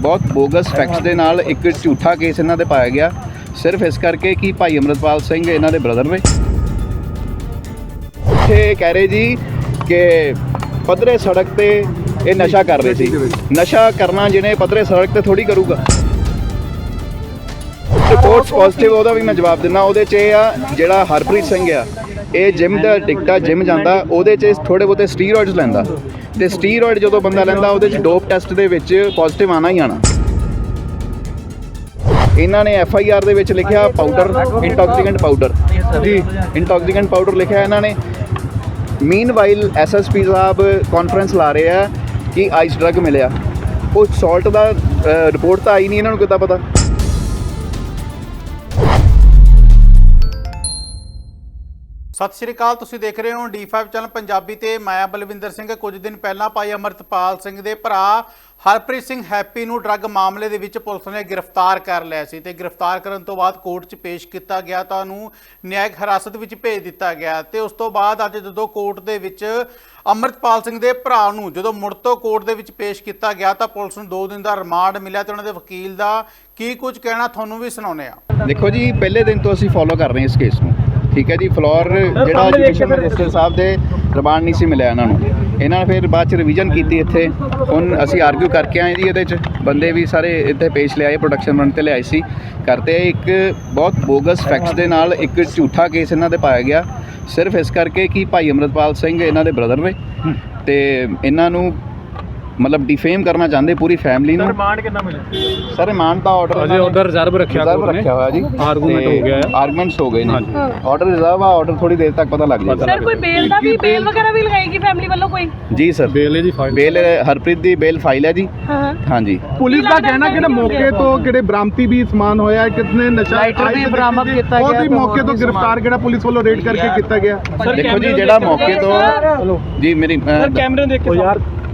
ਬਹੁਤ bogus facts ਦੇ ਨਾਲ ਇੱਕ ਝੂਠਾ ਕੇਸ ਇਹਨਾਂ ਦੇ ਪਾਇਆ ਗਿਆ। ਸਿਰਫ ਇਸ ਕਰਕੇ ਕਿ ਭਾਈ ਅਮਰਤਪਾਲ ਸਿੰਘ ਇਹਨਾਂ ਦੇ ਬ੍ਰਦਰ ਨੇ। ਇੱਥੇ ਕਹਿ ਰਹੇ ਜੀ ਕਿ ਪੱਧਰੇ ਸੜਕ ਤੇ ਇਹ ਨਸ਼ਾ ਕਰ ਰਹੇ ਸੀ। ਨਸ਼ਾ ਕਰਨਾ ਜਿਹਨੇ ਪੱਧਰੇ ਸੜਕ ਤੇ ਥੋੜੀ ਕਰੂਗਾ। ਰਿਪੋਰਟਸ ਪੋਜ਼ਿਟਿਵ ਉਹਦਾ ਵੀ ਮੈਂ ਜਵਾਬ ਦਿੰਦਾ, ਉਹਦੇ 'ਚ ਇਹ ਆ, ਜਿਹੜਾ ਹਰਪ੍ਰੀਤ ਸਿੰਘ ਆ ਇਹ ਜਿਮ ਦਾ ਟਿਕਟਾ ਜਿਮ ਜਾਂਦਾ, ਉਹਦੇ 'ਚ ਥੋੜੇ ਬਹੁਤੇ ਸਟੀਰੋਇਡਸ ਲੈਂਦਾ। ਤੇ ਸਟੀਰੋਇਡ ਜਦੋਂ ਬੰਦਾ ਲੈਂਦਾ, ਉਹਦੇ 'ਚ ਡੋਪ ਟੈਸਟ ਦੇ ਵਿੱਚ ਪੋਜ਼ਿਟਿਵ ਆਣਾ ਹੀ ਆਣਾ। ਇਹਨਾਂ ਨੇ ਐਫ ਆਈ ਆਰ ਦੇ ਵਿੱਚ ਲਿਖਿਆ ਪਾਊਡਰ ਇੰਟੌਕਸੀਕੈਂਟ ਪਾਊਡਰ ਜੀ ਇੰਟੌਕਸੀਕੈਂਟ ਪਾਊਡਰ ਲਿਖਿਆ ਇਹਨਾਂ ਨੇ। ਮੀਨਵਾਈਲ ਐਸਐਸਪੀ ਸਾਹਿਬ ਕਾਨਫਰੰਸ ਲਾ ਰਹੇ ਆ ਕਿ ਆਈਸ ਡਰੱਗ ਮਿਲਿਆ। ਉਹ ਸਾਲਟ ਦਾ ਰਿਪੋਰਟ ਤਾਂ ਆਈ ਨਹੀਂ ਇਹਨਾਂ ਨੂੰ ਕਿੱਦਾਂ ਪਤਾ? ਸਤਿ ਸ਼੍ਰੀ ਅਕਾਲ, ਤੁਸੀਂ ਦੇਖ ਰਹੇ ਹੋ D5 ਚੈਨਲ ਪੰਜਾਬੀ ਤੇ ਮਾਇਆ ਬਲਵਿੰਦਰ ਸਿੰਘ। ਕੁਝ ਦਿਨ ਪਹਿਲਾਂ ਭਾਈ ਅਮਰਤਪਾਲ ਸਿੰਘ ਦੇ ਭਰਾ ਹਰਪ੍ਰੀਤ ਸਿੰਘ ਹੈਪੀ ਨੂੰ ਡਰੱਗ ਮਾਮਲੇ ਦੇ ਵਿੱਚ ਪੁਲਿਸ ਨੇ ਗ੍ਰਿਫਤਾਰ ਕਰ ਲਿਆ ਸੀ ਤੇ ਗ੍ਰਿਫਤਾਰ ਕਰਨ ਤੋਂ ਬਾਅਦ ਕੋਰਟ 'ਚ ਪੇਸ਼ ਕੀਤਾ ਗਿਆ ਤਾਂ ਉਹਨੂੰ ਨਿਆਇਕ ਹਿਰਾਸਤ ਵਿੱਚ ਭੇਜ ਦਿੱਤਾ ਗਿਆ ਤੇ ਉਸ ਤੋਂ ਬਾਅਦ ਅੱਜ ਜਦੋਂ ਕੋਰਟ ਦੇ ਵਿੱਚ ਅਮਰਤਪਾਲ ਸਿੰਘ ਦੇ ਭਰਾ ਨੂੰ ਜਦੋਂ ਮੁੜ ਤੋਂ ਕੋਰਟ ਦੇ ਵਿੱਚ ਪੇਸ਼ ਕੀਤਾ ਗਿਆ ਤਾਂ ਪੁਲਿਸ ਨੂੰ 2 ਦਿਨ ਦਾ ਰਿਮਾਂਡ ਮਿਲਿਆ ਤੇ ਉਹਨਾਂ ਦੇ ਵਕੀਲ ਦਾ ਕੀ ਕੁਝ ਕਹਿਣਾ, ਤੁਹਾਨੂੰ ਵੀ ਸੁਣਾਉਂਦੇ ਆ ਦੇਖੋ ਜੀ, ਪਹਿਲੇ ਦਿਨ ਤੋਂ ਅਸੀਂ ਫੋਲੋ ਕਰ ਰਹੇ ਹਾਂ ਇਸ ਕੇਸ ਨੂੰ। ਠੀਕ ਹੈ ਜੀ ਫਲੋਰ ਜਿਹੜਾ ਐਜੂਕੇਸ਼ਨ ਮਿਨਿਸਟਰ ਸਾਹਿਬ ਦੇ ਰਿਮਾਂਡ ਨਹੀਂ ਸੀ ਮਿਲਿਆ ਇਹਨਾਂ ਨੂੰ। ਇਹਨਾਂ ਨੇ ਫਿਰ ਬਾਅਦ ਚ ਰਿਵੀਜ਼ਨ ਕੀਤੀ ਇੱਥੇ। ਹੁਣ ਅਸੀਂ ਆਰਗੂ ਕਰਕੇ ਆਏ ਜੀ ਇਹਦੇ ਚ। ਬੰਦੇ ਵੀ ਸਾਰੇ ਇੱਥੇ ਪੇਸ਼ ਲਿਆਏ ਪ੍ਰੋਡਕਸ਼ਨ ਰਨ ਤੇ ਲਿਆਏ ਸੀ। ਕਰਤੇ ਇੱਕ ਬਹੁਤ ਬੋਗਸ ਫੈਕਟਸ ਦੇ ਨਾਲ ਇੱਕ ਝੂਠਾ ਕੇਸ ਇਹਨਾਂ ਤੇ ਪਾਇਆ ਗਿਆ। ਸਿਰਫ ਇਸ ਕਰਕੇ ਕਿ ਭਾਈ ਅਮਰਤਪਾਲ ਸਿੰਘ ਇਹਨਾਂ ਦੇ ਬ੍ਰਦਰ ਨੇ। ਤੇ ਇਹਨਾਂ ਨੂੰ ਮਤਲਬ ਡਿਫੇਮ ਕਰਨਾ ਚਾਹੁੰਦੇ ਪੂਰੀ ਫੈਮਿਲੀ ਨੂੰ। ਰਿਮਾਂਡ ਕਿੰਨਾ ਮਿਲਿਆ? ਸਰ ਰਿਮਾਂਡ ਦਾ ਆਰਡਰ ਅਜੇ order reserve ਰੱਖਿਆ ਰਿਜ਼ਰਵ ਨੇ। ਰੱਖਿਆ ਹੋਇਆ ਜੀ। Argument ਹੋ ਗਿਆ ਹੈ। ਆਰਗੂਮੈਂਟਸ ਹੋ ਗਏ ਨੇ। ਹਾਂਜੀ। ਆਰਡਰ ਰਿਜ਼ਰਵ ਆ ਆਰਡਰ ਥੋੜੀ ਦੇਰ ਤੱਕ ਪਤਾ ਲੱਗ ਜਾਏਗਾ। ਸਰ ਕੋਈ ਬੇਲ ਦਾ ਵੀ ਬੇਲ ਵਗੈਰਾ ਵੀ ਲਗਾਏਗੀ ਫੈਮਿਲੀ ਵੱਲੋਂ ਕੋਈ? ਜੀ ਸਰ ਬੇਲੇ ਦੀ ਫਾਈਲ ਬੇਲ ਹਰਪ੍ਰੀਤ ਦੀ ਬੇਲ ਫਾਈਲ ਹੈ ਜੀ। ਹਾਂ। ਹਾਂਜੀ। ਪੁਲਿਸ ਦਾ ਕਹਿਣਾ ਕਿ ਮੌਕੇ ਤੋਂ ਕਿਹੜੇ ਬਰਾਮਤੀ ਵੀ ਸਮਾਨ ਹੋਇਆ ਹੈ, ਕਿਤਨੇ ਨਸ਼ਾ ਲਾਈਟਰ ਵੀ ਬਰਾਮਦ ਕੀਤਾ? ਗਿਆ ਉਹ ਵੀ ਮੌਕੇ ਤੋਂ ਗ੍ਰਿਫਤਾਰ ਕਿਹੜਾ ਪੁਲਿਸ ਵੱਲੋਂ ਰੇਡ ਕਰਕੇ ਕੀਤਾ ਗਿਆ? ਦੇਖੋ ਜੀ ਜਿਹੜਾ ਮੌਕੇ ਤੋਂ ਜੀ ਮੇਰੀ ਅਹ, ਕੈਮਰੇ ਦੇਖ ਕੇ ਯਾਰ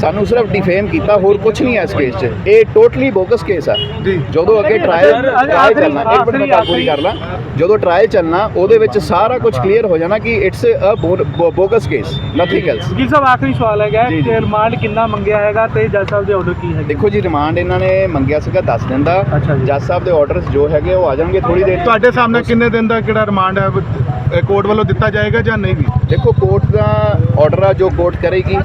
ਸਾਨੂੰ ਸਿਰਫ ਡਿਫੇਮ ਕੀਤਾ ਹੋਰ ਕੁਝ ਨਹੀਂ ਹੈ ਇਸ ਕੇਸ 'ਚ। ਇਹ ਟੋਟਲੀ ਬੋਗਸ ਕੇਸ ਆ। ਜੀ। ਜਦੋਂ ਅੱਗੇ ਟ੍ਰਾਇਲ ਟ੍ਰਾਇਲ ਚੱਲਣਾ ਇੱਕ ਮਿੰਟ ਮੈਂ ਗੱਲ ਪੂਰੀ ਕਰ ਲਾਂ। ਜਦੋਂ ਟ੍ਰਾਇਲ ਚੱਲਣਾ ਉਹਦੇ ਵਿੱਚ ਸਾਰਾ ਕੁਝ ਕਲੀਅਰ ਹੋ ਜਾਣਾ ਕਿ it's uh bogus case nothing else ਵਕੀਲ ਸਾਹਿਬ ਆਖਰੀ ਸਵਾਲ ਹੈਗਾ। ਜੀ, ਜੀ। ਕਿ ਰਿਮਾਂਡ ਕਿੰਨਾ ਮੰਗਿਆ ਹੈਗਾ ਤੇ ਜੱਜ ਸਾਹਿਬ ਦੇ ਆਰਡਰ ਕੀ ਹੈਗੇ? ਦੇਖੋ ਜੀ ਰਿਮਾਂਡ ਇਹਨਾਂ ਨੇ ਮੰਗਿਆ ਸੀਗਾ 10 ਦਿਨ ਦਾ। ਜੀ। ਜੱਜ ਸਾਹਿਬ ਦੇ ਆਰਡਰਸ ਜੋ ਹੈਗੇ ਉਹ ਆ ਜਾਣਗੇ ਥੋੜੀ ਦੇਰ। ਤੁਹਾਡੇ ਸਾਹਮਣੇ ਕਿੰਨੇ ਦਿਨ ਦਾ ਕਿਹੜਾ ਰਿਮਾਂਡ ਹੈ? ਕੋਰਟ ਵੱਲੋਂ ਦਿੱਤਾ ਜਾਏਗਾ ਜਾਂ ਨਹੀਂ ਵੀ? ਦੇਖੋ ਕੋਰਟ ਦਾ ਆਰਡਰ ਆ ਜੋ ਕੋਰਟ ਕਰੇਗੀ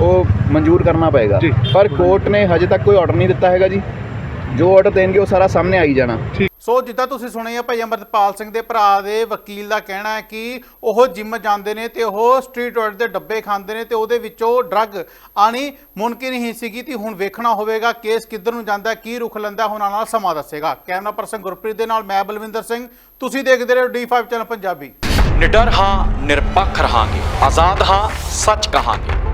ਉਹ ਮਨਜ਼ੂਰ ਕਰਨਾ ਪਏਗਾ। ਜੀ। ਪਰ ਕੋਰਟ ਨੇ ਹਜੇ ਤੱਕ ਕੋਈ ਆਰਡਰ ਨਹੀਂ ਦਿੱਤਾ ਹੈਗਾ ਜੀ। ਜੋ ਆਰਡਰ ਦੇਣਗੇ ਉਹ ਸਾਰਾ ਸਾਹਮਣੇ ਆਈ ਜਾਣਾ। ਸੋ ਜਿੱਦਾਂ ਤੁਸੀਂ ਸੁਣਿਆ ਭਾਈ ਅਮਰਤਪਾਲ ਸਿੰਘ ਦੇ ਭਰਾ ਦੇ ਵਕੀਲ ਦਾ ਕਹਿਣਾ ਹੈ ਕਿ ਉਹ ਜਿਮ ਜਾਂਦੇ ਨੇ ਤੇ ਉਹ ਸਟਰੀਟ ਫੂਡ ਦੇ ਡੱਬੇ ਖਾਂਦੇ ਨੇ ਤੇ ਉਹਦੇ ਵਿੱਚੋਂ ਡਰੱਗ ਆਣੀ ਮੁਮਕਿਨ ਹੀ ਸੀਗੀ ਤੇ ਹੁਣ ਵੇਖਣਾ ਹੋਵੇਗਾ ਕੇਸ ਕਿੱਧਰ ਨੂੰ ਜਾਂਦਾ ਹੈ, ਕੀ ਰੁਖ ਲੈਂਦਾ ਹੁਣ ਆਉਣ ਵਾਲਾ ਸਮਾਂ ਦੱਸੇਗਾ। ਕੈਮਰਾ ਪਰਸਨ ਗੁਰਪ੍ਰੀਤ ਦੇ ਨਾਲ ਮੈਂ ਬਲਵਿੰਦਰ ਸਿੰਘ। ਤੁਸੀਂ ਦੇਖਦੇ ਰਹੋ D5 ਚੈਨਲ ਪੰਜਾਬੀ। ਨਿਡਰ ਹਾਂ ਨਿਰਪੱਖ ਰਹਾਂਗੇ। ਆਜ਼ਾਦ ਹਾਂ ਸੱਚ ਕਹਾਂਗੇ।